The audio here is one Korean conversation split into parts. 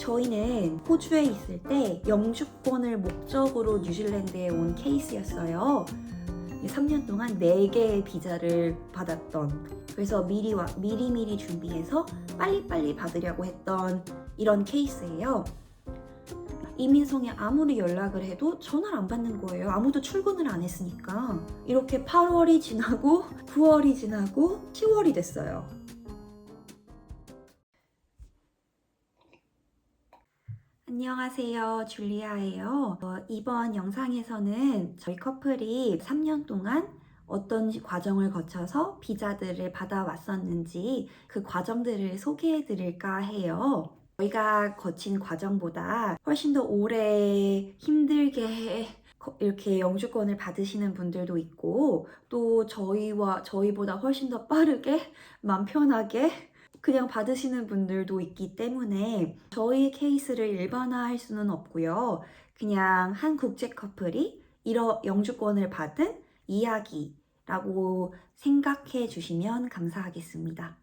저희는 호주에 있을 때 영주권을 목적으로 뉴질랜드에 온 케이스였어요. 3년 동안 4개의 비자를 받았던 그래서 미리 와, 미리미리 준비해서 빨리빨리 받으려고 했던 이런 케이스예요. 이민성에 아무리 연락을 해도 전화를 안 받는 거예요. 아무도 출근을 안 했으니까. 이렇게 8월이 지나고 9월이 지나고 10월이 됐어요. 안녕하세요. 줄리아예요. 어, 이번 영상에서는 저희 커플이 3년 동안 어떤 과정을 거쳐서 비자들을 받아왔었는지 그 과정들을 소개해 드릴까 해요. 저희가 거친 과정보다 훨씬 더 오래 힘들게 거- 이렇게 영주권을 받으시는 분들도 있고 또 저희와 저희보다 훨씬 더 빠르게 맘 편하게 그냥 받으시는 분들도 있기 때문에 저희 케이스를 일반화할 수는 없고요. 그냥 한 국제 커플이 이러 영주권을 받은 이야기라고 생각해 주시면 감사하겠습니다.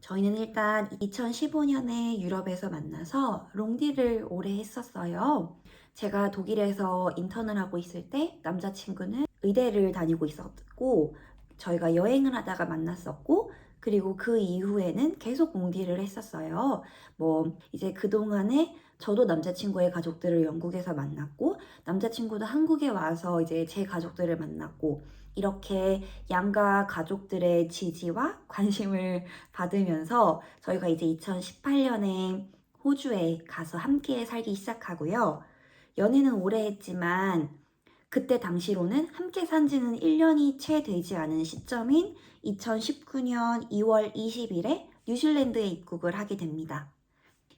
저희는 일단 2015년에 유럽에서 만나서 롱디를 오래 했었어요. 제가 독일에서 인턴을 하고 있을 때 남자친구는 의대를 다니고 있었고 저희가 여행을 하다가 만났었고 그리고 그 이후에는 계속 롱디를 했었어요. 뭐 이제 그동안에 저도 남자친구의 가족들을 영국에서 만났고 남자친구도 한국에 와서 이제 제 가족들을 만났고 이렇게 양가 가족들의 지지와 관심을 받으면서 저희가 이제 2018년에 호주에 가서 함께 살기 시작하고요. 연애는 오래 했지만 그때 당시로는 함께 산 지는 1년이 채 되지 않은 시점인 2019년 2월 20일에 뉴질랜드에 입국을 하게 됩니다.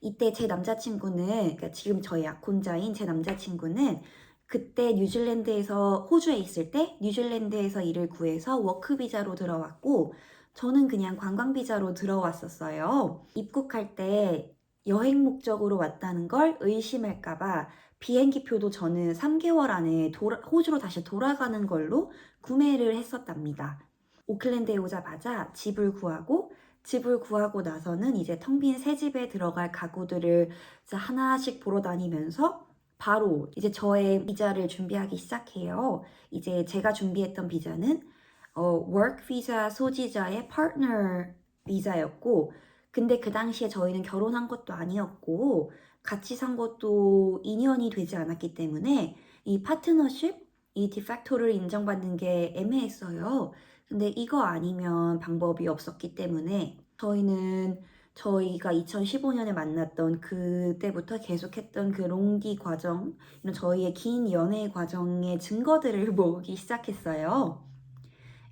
이때 제 남자친구는, 그러니까 지금 저의 약혼자인 제 남자친구는 그때 뉴질랜드에서 호주에 있을 때 뉴질랜드에서 일을 구해서 워크 비자로 들어왔고 저는 그냥 관광 비자로 들어왔었어요. 입국할 때 여행 목적으로 왔다는 걸 의심할까봐 비행기 표도 저는 3개월 안에 돌아- 호주로 다시 돌아가는 걸로 구매를 했었답니다. 오클랜드에 오자마자 집을 구하고 집을 구하고 나서는 이제 텅 빈 새 집에 들어갈 가구들을 하나씩 보러 다니면서 바로 이제 저의 비자를 준비하기 시작해요. 이제 제가 준비했던 비자는 어, work 비자 소지자의 partner 비자였고 근데 그 당시에 저희는 결혼한 것도 아니었고 같이 산 것도 2년이 되지 않았기 때문에 이 파트너십, 이 디팩토를 인정받는 게 애매했어요. 근데 이거 아니면 방법이 없었기 때문에 저희는 저희가 2015년에 만났던 그때부터 계속했던 그 롱기 과정, 이런 저희의 긴 연애 과정의 증거들을 모으기 시작했어요.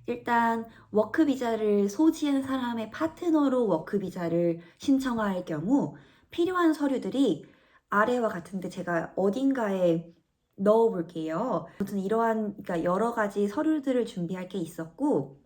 일단 워크 비자를 소지한 사람의 파트너로 워크 비자를 신청할 경우 필요한 서류들이 아래와 같은데 제가 어딘가에 넣어 볼게요. 아무튼 이러한 그러니까 여러 가지 서류들을 준비할 게 있었고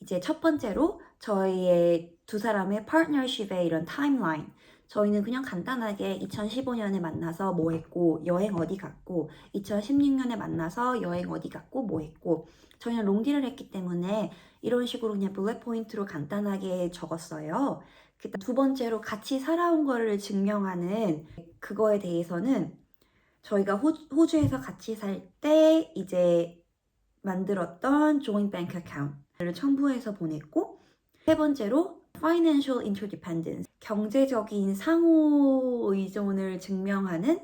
이제 첫 번째로 저희의 두 사람의 파트너십의 이런 타임라인 저희는 그냥 간단하게 2015년에 만나서 뭐 했고 여행 어디 갔고 2016년에 만나서 여행 어디 갔고 뭐 했고 저희는 롱디를 했기 때문에 이런 식으로 그냥 블랙 포인트로 간단하게 적었어요. 두 번째로 같이 살아온 거를 증명하는 그거에 대해서는 저희가 호, 호주에서 같이 살 때 이제 만들었던 joint bank account를 첨부해서 보냈고 세 번째로 financial interdependence 경제적인 상호 의존을 증명하는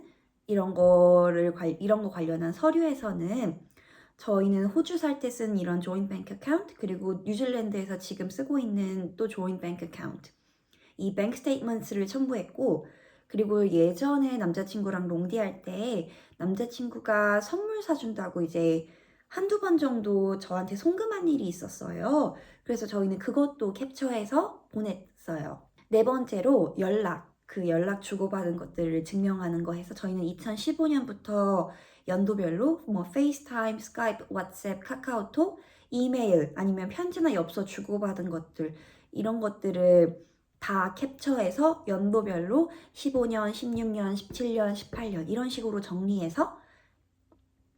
이런 거를 관- 이런 거 관련한 서류에서는 저희는 호주 살 때 쓴 이런 joint bank account 그리고 뉴질랜드에서 지금 쓰고 있는 또 joint bank account 이 bank statements를 첨부했고 그리고 예전에 남자친구랑 롱디 할 때 남자친구가 선물 사준다고 이제 한두 번 정도 저한테 송금한 일이 있었어요. 그래서 저희는 그것도 캡처해서 보냈어요. 네 번째로 연락, 그 연락 주고받은 것들을 증명하는 거 해서 저희는 2015년부터 연도별로 뭐 페이스타임, 스카이프, 왓츠앱, 카카오톡, 이메일 아니면 편지나 엽서 주고받은 것들 이런 것들을 다 캡처해서 연도별로 15년, 16년, 17년, 18년 이런 식으로 정리해서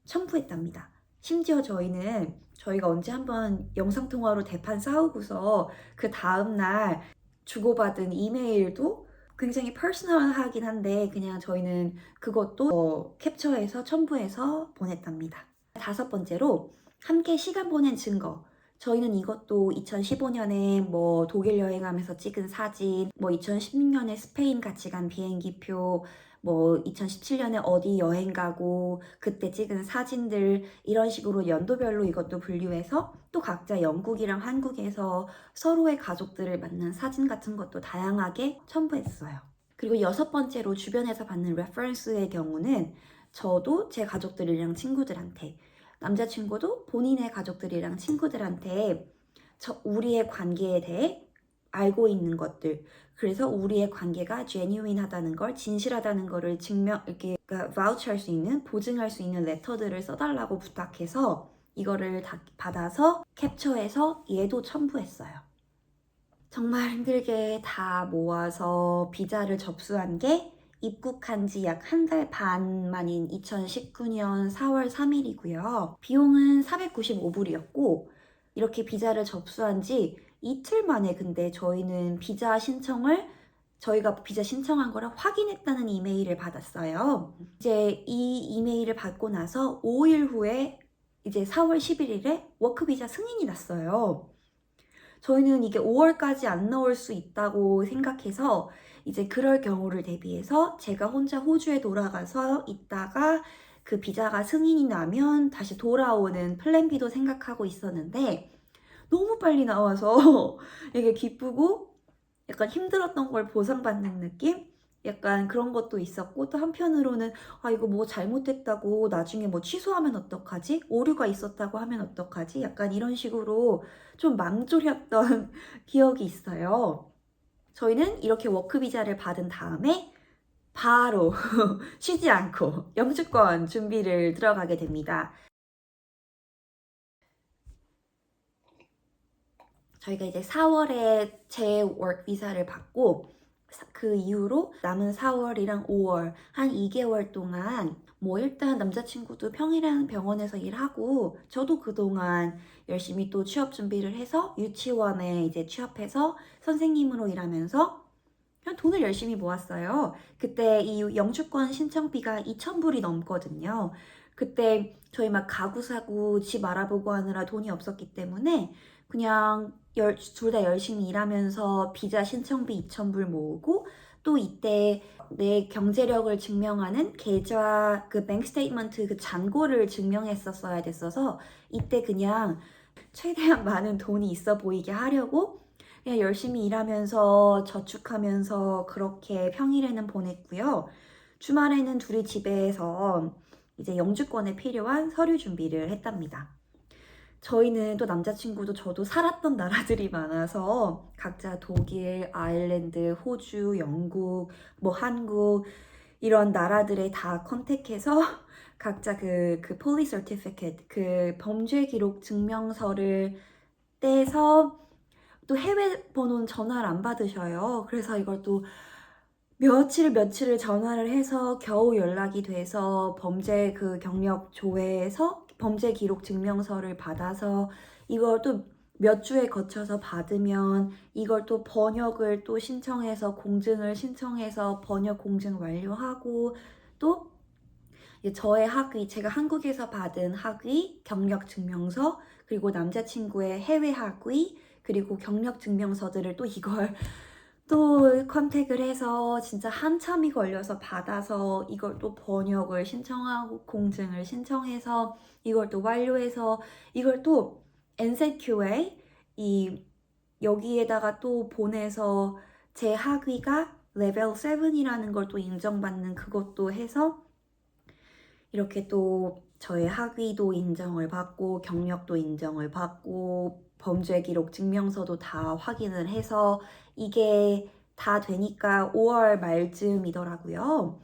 첨부했답니다. 심지어 저희는 저희가 언제 한번 영상통화로 대판 싸우고서 그 다음날 주고받은 이메일도 굉장히 퍼스널하긴 한데 그냥 저희는 그것도 어, 캡처해서 첨부해서 보냈답니다. 다섯 번째로 함께 시간 보낸 증거. 저희는 이것도 2015년에 뭐 독일 여행하면서 찍은 사진, 뭐 2016년에 스페인 같이 간 비행기표, 뭐 2017년에 어디 여행 가고 그때 찍은 사진들 이런 식으로 연도별로 이것도 분류해서 또 각자 영국이랑 한국에서 서로의 가족들을 만난 사진 같은 것도 다양하게 첨부했어요. 그리고 여섯 번째로 주변에서 받는 레퍼런스의 경우는 저도 제 가족들이랑 친구들한테 남자친구도 본인의 가족들이랑 친구들한테 저 우리의 관계에 대해 알고 있는 것들 그래서 우리의 관계가 genuine하다는 걸 진실하다는 거를 증명 이렇게 그러니까 vouch 할 수 있는 보증할 수 있는 레터들을 써달라고 부탁해서 이거를 다 받아서 캡처해서 얘도 첨부했어요. 정말 힘들게 다 모아서 비자를 접수한 게 입국한 지 약 한 달 반 만인 2019년 4월 3일이고요. 비용은 495불이었고 이렇게 비자를 접수한 지 이틀 만에 근데 저희는 비자 신청을 저희가 비자 신청한 거를 확인했다는 이메일을 받았어요. 이제 이 이메일을 받고 나서 5일 후에 이제 4월 11일에 워크 비자 승인이 났어요. 저희는 이게 5월까지 안 나올 수 있다고 생각해서 이제 그럴 경우를 대비해서 제가 혼자 호주에 돌아가서 있다가 그 비자가 승인이 나면 다시 돌아오는 플랜 B도 생각하고 있었는데 너무 빨리 나와서 이게 기쁘고 약간 힘들었던 걸 보상받는 느낌? 약간 그런 것도 있었고 또 한편으로는 아 이거 뭐 잘못했다고 나중에 뭐 취소하면 어떡하지? 오류가 있었다고 하면 어떡하지? 약간 이런 식으로 좀 망졸였던 기억이 있어요. 저희는 이렇게 워크 비자를 받은 다음에 바로 쉬지 않고 영주권 준비를 들어가게 됩니다. 저희가 이제 4월에 제 워크 비자를 받고 사- 그 이후로 남은 4월이랑 5월 한 2개월 동안 뭐 일단 남자친구도 평일에는 병원에서 일하고 저도 그동안 열심히 또 취업 준비를 해서 유치원에 이제 취업해서 선생님으로 일하면서 그냥 돈을 열심히 모았어요. 그때 이 영주권 신청비가 2,000불이 넘거든요. 그때 저희 막 가구 사고 집 알아보고 하느라 돈이 없었기 때문에 그냥 둘 다 열심히 일하면서 비자 신청비 2,000불 모으고 또 이때 내 경제력을 증명하는 계좌 그 뱅크 스테이트먼트 그 잔고를 증명했었어야 됐어서 이때 그냥 최대한 많은 돈이 있어 보이게 하려고 그냥 열심히 일하면서 저축하면서 그렇게 평일에는 보냈고요. 주말에는 둘이 집에서 이제 영주권에 필요한 서류 준비를 했답니다. 저희는 또 남자친구도 저도 살았던 나라들이 많아서 각자 독일, 아일랜드, 호주, 영국, 뭐 한국 이런 나라들에 다 컨택해서 각자 그, 그 police certificate, 그 범죄 기록 증명서를 떼서 또 해외 번호는 전화를 안 받으셔요. 그래서 이걸 또 며칠 며칠을 전화를 해서 겨우 연락이 돼서 범죄 그 경력 조회에서 범죄 기록 증명서를 받아서 이걸 또 몇 주에 거쳐서 받으면 이걸 또 번역을 또 신청해서 공증을 신청해서 번역 공증 완료하고 또 저의 학위, 제가 한국에서 받은 학위, 경력 증명서, 그리고 남자친구의 해외 학위, 그리고 경력 증명서들을 또 이걸 또 컨택을 해서 진짜 한참이 걸려서 받아서 이걸 또 번역을 신청하고 공증을 신청해서 이걸 또 완료해서 이걸 또 NZQ에 이 여기에다가 또 보내서 제 학위가 레벨 7이라는 걸 또 인정받는 그것도 해서 이렇게 또 저의 학위도 인정을 받고 경력도 인정을 받고 범죄 기록 증명서도 다 확인을 해서 이게 다 되니까 5월 말쯤이더라고요.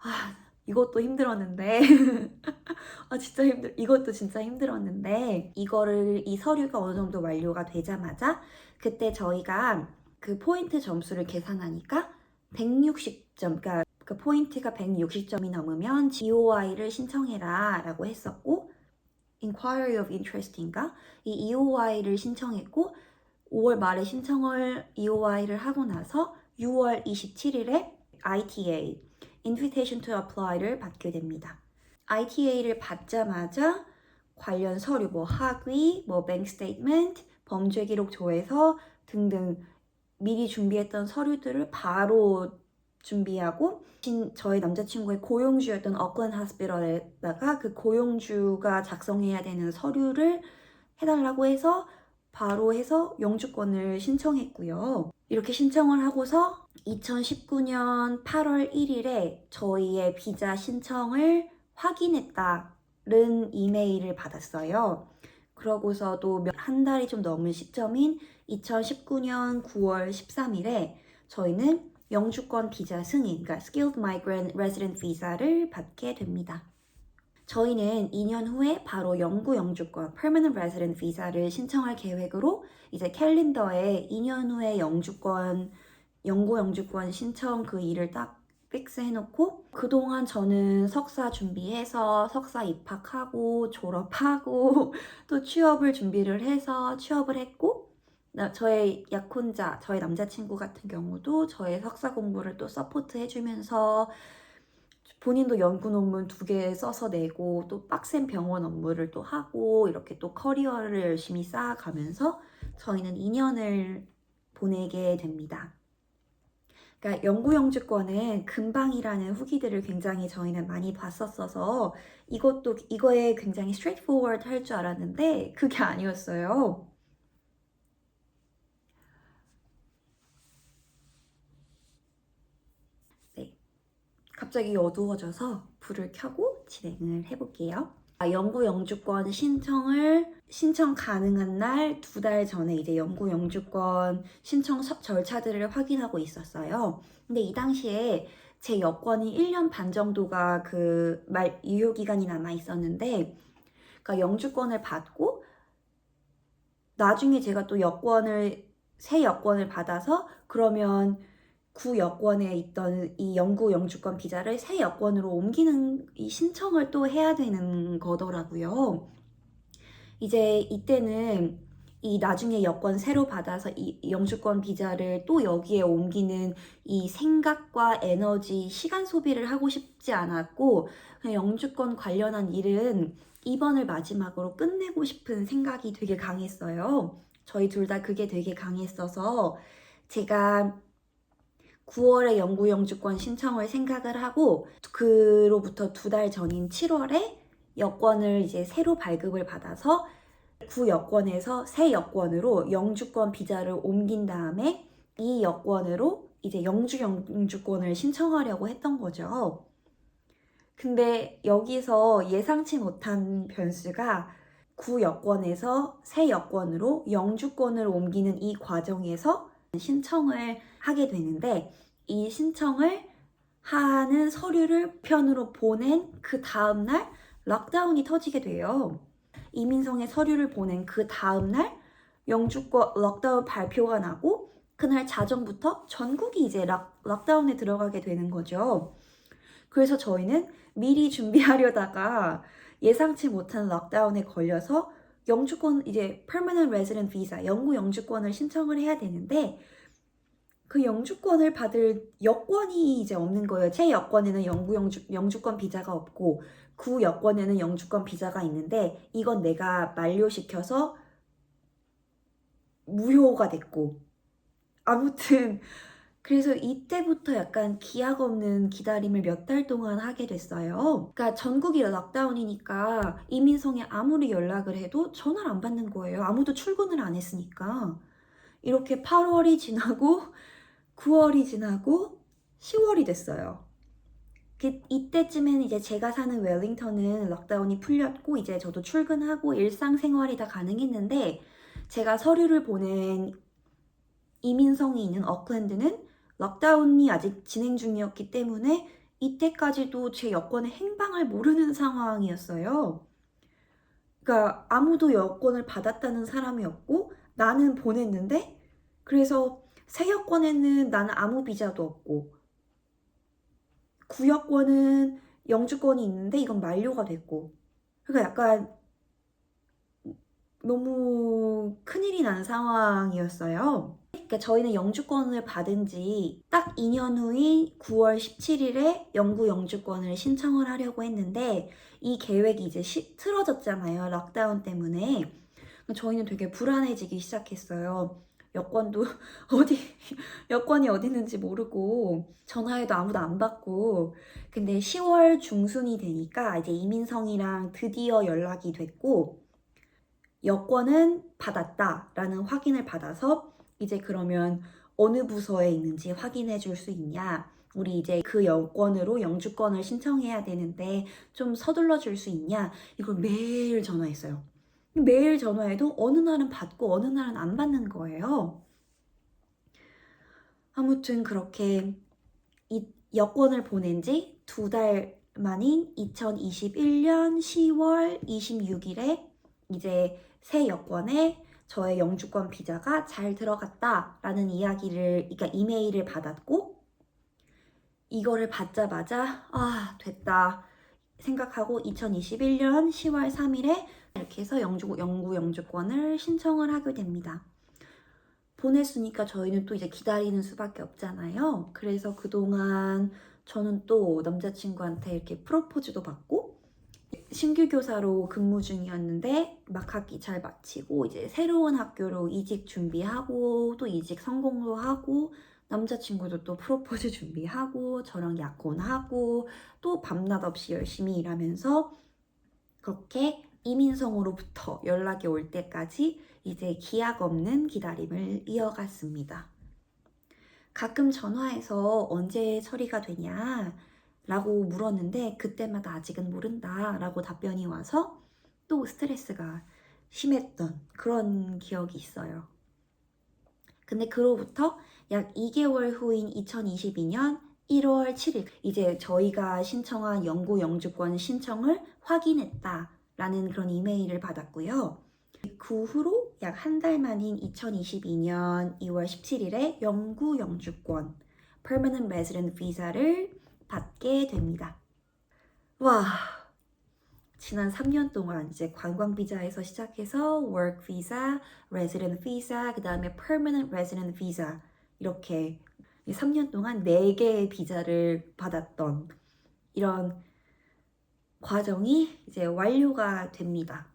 아, 이것도 힘들었는데. 아, 진짜 힘들, 이것도 진짜 힘들었는데, 이거를, 이 서류가 어느 정도 완료가 되자마자, 그때 저희가 그 포인트 점수를 계산하니까 160점, 그러니까 그 포인트가 160점이 넘으면 GOI를 신청해라 라고 했었고, Inquiry of Interest인가? 이 EOI를 신청했고, 5월 말에 신청을 EOI를 하고 나서 6월 27일에 ITA, Invitation to Apply를 받게 됩니다. ITA를 받자마자 관련 서류, 뭐 학위, 뭐 뱅크 스테이트먼트, 범죄 기록 조회서 등등 미리 준비했던 서류들을 바로 준비하고 진- 저희 남자친구의 고용주였던 어클랜드 하스피럴에다가 그 고용주가 작성해야 되는 서류를 해달라고 해서 바로 해서 영주권을 신청했고요. 이렇게 신청을 하고서 2019년 8월 1일에 저희의 비자 신청을 확인했다는 이메일을 받았어요. 그러고서도 몇- 한 달이 좀 넘은 시점인 2019년 9월 13일에 저희는 영주권 비자 승인, 그러니까 Skilled Migrant Resident Visa를 받게 됩니다. 저희는 2년 후에 바로 영구 영주권 Permanent Resident Visa를 신청할 계획으로 이제 캘린더에 2년 후에 영주권 영구 영주권 신청 그 일을 딱 픽스 해놓고 그동안 저는 석사 준비해서 석사 입학하고 졸업하고 또 취업을 준비를 해서 취업을 했고 나- 저의 약혼자, 저의 남자친구 같은 경우도 저의 석사 공부를 또 서포트 해주면서 본인도 연구 논문 두 개 써서 내고 또 빡센 병원 업무를 또 하고 이렇게 또 커리어를 열심히 쌓아가면서 저희는 2년을 보내게 됩니다. 그러니까 영구 영주권은 금방이라는 후기들을 굉장히 저희는 많이 봤었어서 이것도 이거에 굉장히 straightforward 할줄 알았는데 그게 아니었어요. 네. 갑자기 어두워져서 불을 켜고 진행을 해볼게요. 아, 영구 영주권 신청을 신청 가능한 날 두 달 전에 이제 영구 영주권 신청 서- 절차들을 확인하고 있었어요. 근데 이 당시에 제 여권이 1년 반 정도가 그 말 유효 기간이 남아 있었는데 그러니까 영주권을 받고 나중에 제가 또 여권을 새 여권을 받아서 그러면 구 여권에 있던 이 영구 영주권 비자를 새 여권으로 옮기는 이 신청을 또 해야 되는 거더라고요. 이제 이때는 이 나중에 여권 새로 받아서 이 영주권 비자를 또 여기에 옮기는 이 생각과 에너지, 시간 소비를 하고 싶지 않았고 영주권 관련한 일은 이번을 마지막으로 끝내고 싶은 생각이 되게 강했어요. 저희 둘 다 그게 되게 강했어서 제가 9월에 영구 영주권 신청을 생각을 하고 그로부터 두 달 전인 7월에 여권을 이제 새로 발급을 받아서 구 여권에서 새 여권으로 영주권 비자를 옮긴 다음에 이 여권으로 이제 영주 영주권을 신청하려고 했던 거죠. 근데 여기서 예상치 못한 변수가 구 여권에서 새 여권으로 영주권을 옮기는 이 과정에서 신청을 하게 되는데 이 신청을 하는 서류를 편으로 보낸 그 다음날 락다운이 터지게 돼요. 이민성의 서류를 보낸 그 다음날 영주권 락다운 발표가 나고 그날 자정부터 전국이 이제 락, 락다운에 들어가게 되는 거죠. 그래서 저희는 미리 준비하려다가 예상치 못한 락다운에 걸려서 영주권 이제 permanent resident visa 영구 영주권을 신청을 해야 되는데 그 영주권을 받을 여권이 이제 없는 거예요. 제 여권에는 영구 영주, 영주권 비자가 없고 구 여권에는 영주권 비자가 있는데 이건 내가 만료시켜서 무효가 됐고 아무튼 그래서 이때부터 약간 기약 없는 기다림을 몇 달 동안 하게 됐어요. 그러니까 전국이 락다운이니까 이민성에 아무리 연락을 해도 전화를 안 받는 거예요. 아무도 출근을 안 했으니까. 이렇게 8월이 지나고 9월이 지나고 10월이 됐어요. 그, 이때쯤엔 이제 제가 사는 웰링턴은 락다운이 풀렸고 이제 저도 출근하고 일상생활이 다 가능했는데 제가 서류를 보낸 이민성이 있는 어클랜드는 락다운이 아직 진행 중이었기 때문에 이때까지도 제 여권의 행방을 모르는 상황이었어요. 그러니까 아무도 여권을 받았다는 사람이 없고 나는 보냈는데 그래서 새 여권에는 나는 아무 비자도 없고 구여권은 영주권이 있는데 이건 만료가 됐고 그러니까 약간 너무 큰일이 난 상황이었어요. 그러니까 저희는 영주권을 받은 지 딱 2년 후인 9월 17일에 영구 영주권을 신청을 하려고 했는데 이 계획이 이제 시, 틀어졌잖아요. 락다운 때문에. 저희는 되게 불안해지기 시작했어요. 여권도 어디 여권이 어디 있는지 모르고 전화해도 아무도 안 받고 근데 10월 중순이 되니까 이제 이민성이랑 드디어 연락이 됐고 여권은 받았다라는 확인을 받아서 이제 그러면 어느 부서에 있는지 확인해 줄 수 있냐 우리 이제 그 여권으로 영주권을 신청해야 되는데 좀 서둘러 줄 수 있냐 이걸 매일 전화했어요. 매일 전화해도 어느 날은 받고 어느 날은 안 받는 거예요. 아무튼 그렇게 이 여권을 보낸 지 두 달 만인 2021년 10월 26일에 이제 새 여권에 저의 영주권 비자가 잘 들어갔다라는 이야기를, 그러니까 이메일을 받았고, 이거를 받자마자, 아, 됐다. 생각하고 2021년 10월 3일에 이렇게 해서 영주, 영구 영주권을 신청을 하게 됩니다. 보냈으니까 저희는 또 이제 기다리는 수밖에 없잖아요. 그래서 그동안 저는 또 남자친구한테 이렇게 프로포즈도 받고 신규 교사로 근무 중이었는데 막 학기 잘 마치고 이제 새로운 학교로 이직 준비하고 또 이직 성공도 하고 남자친구도 또 프로포즈 준비하고 저랑 약혼하고 또 밤낮 없이 열심히 일하면서 그렇게 이민성으로부터 연락이 올 때까지 이제 기약 없는 기다림을 이어갔습니다. 가끔 전화해서 언제 처리가 되냐 라고 물었는데 그때마다 아직은 모른다 라고 답변이 와서 또 스트레스가 심했던 그런 기억이 있어요. 근데 그로부터 약 2개월 후인 2022년 1월 7일 이제 저희가 신청한 영구 영주권 신청을 확인했다 라는 그런 이메일을 받았고요. 그 후로 약 한 달 만인 2022년 2월 17일에 영구 영주권 Permanent Resident Visa를 받게 됩니다. 와, 지난 3년 동안 이제 관광 비자에서 시작해서 work visa, resident visa, 그 다음에 permanent resident visa 이렇게 3년 동안 4개의 비자를 받았던 이런 과정이 이제 완료가 됩니다.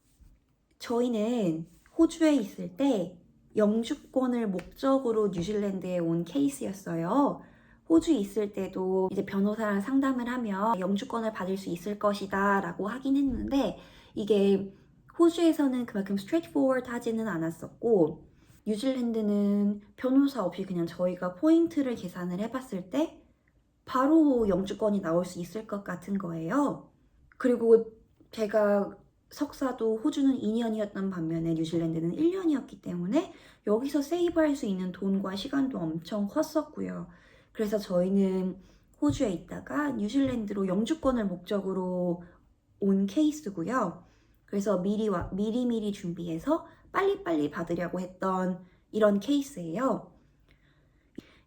저희는 호주에 있을 때 영주권을 목적으로 뉴질랜드에 온 케이스였어요. 호주에 있을 때도 이제 변호사랑 상담을 하면 영주권을 받을 수 있을 것이다 라고 하긴 했는데 이게 호주에서는 그만큼 straightforward 하지는 않았었고 뉴질랜드는 변호사 없이 그냥 저희가 포인트를 계산을 해봤을 때 바로 영주권이 나올 수 있을 것 같은 거예요. 그리고 제가 석사도 호주는 2년이었던 반면에 뉴질랜드는 1년이었기 때문에 여기서 세이브할 수 있는 돈과 시간도 엄청 컸었고요. 그래서 저희는 호주에 있다가 뉴질랜드로 영주권을 목적으로 온 케이스고요. 그래서 미리 와, 미리미리 준비해서 빨리빨리 받으려고 했던 이런 케이스예요.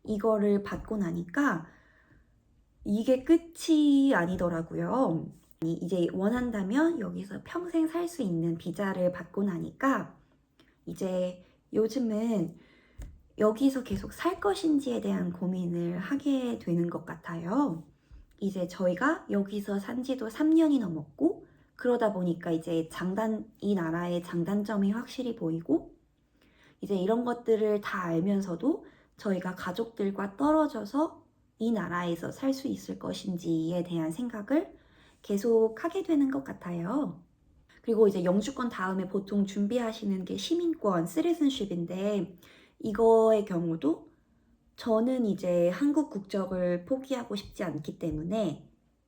이거를 받고 나니까 이게 끝이 아니더라고요. 이제 원한다면 여기서 평생 살 수 있는 비자를 받고 나니까 이제 요즘은 여기서 계속 살 것인지에 대한 고민을 하게 되는 것 같아요. 이제 저희가 여기서 산 지도 3년이 넘었고, 그러다 보니까 이제 장단, 이 나라의 장단점이 확실히 보이고, 이제 이런 것들을 다 알면서도 저희가 가족들과 떨어져서 이 나라에서 살 수 있을 것인지에 대한 생각을 계속 하게 되는 것 같아요. 그리고 이제 영주권 다음에 보통 준비하시는 게 시민권, 시리즌십인데 이거의 경우도 저는 이제 한국 국적을 포기하고 싶지 않기 때문에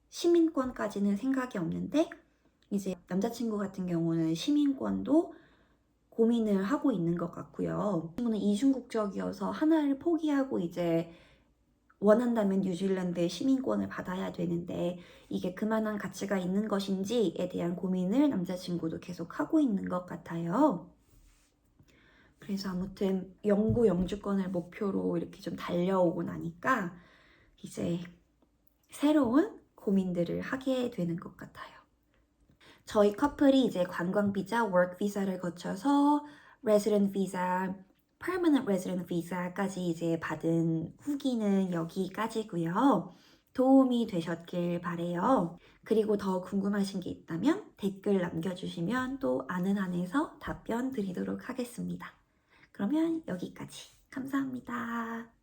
시민권까지는 생각이 없는데 이제 남자친구 같은 경우는 시민권도 고민을 하고 있는 것 같고요. 친구는 이중 국적이어서 하나를 포기하고 이제 원한다면 뉴질랜드의 시민권을 받아야 되는데 이게 그만한 가치가 있는 것인지에 대한 고민을 남자친구도 계속 하고 있는 것 같아요. 그래서 아무튼 영구 영주권을 목표로 이렇게 좀 달려오고 나니까 이제 새로운 고민들을 하게 되는 것 같아요. 저희 커플이 이제 관광 비자, 워크 비자를 거쳐서 레지던 비자, 퍼머넌트 레지던 비자까지 이제 받은 후기는 여기까지고요. 도움이 되셨길 바래요. 그리고 더 궁금하신 게 있다면 댓글 남겨주시면 또 아는 안에서 답변 드리도록 하겠습니다. 그러면 여기까지. 감사합니다.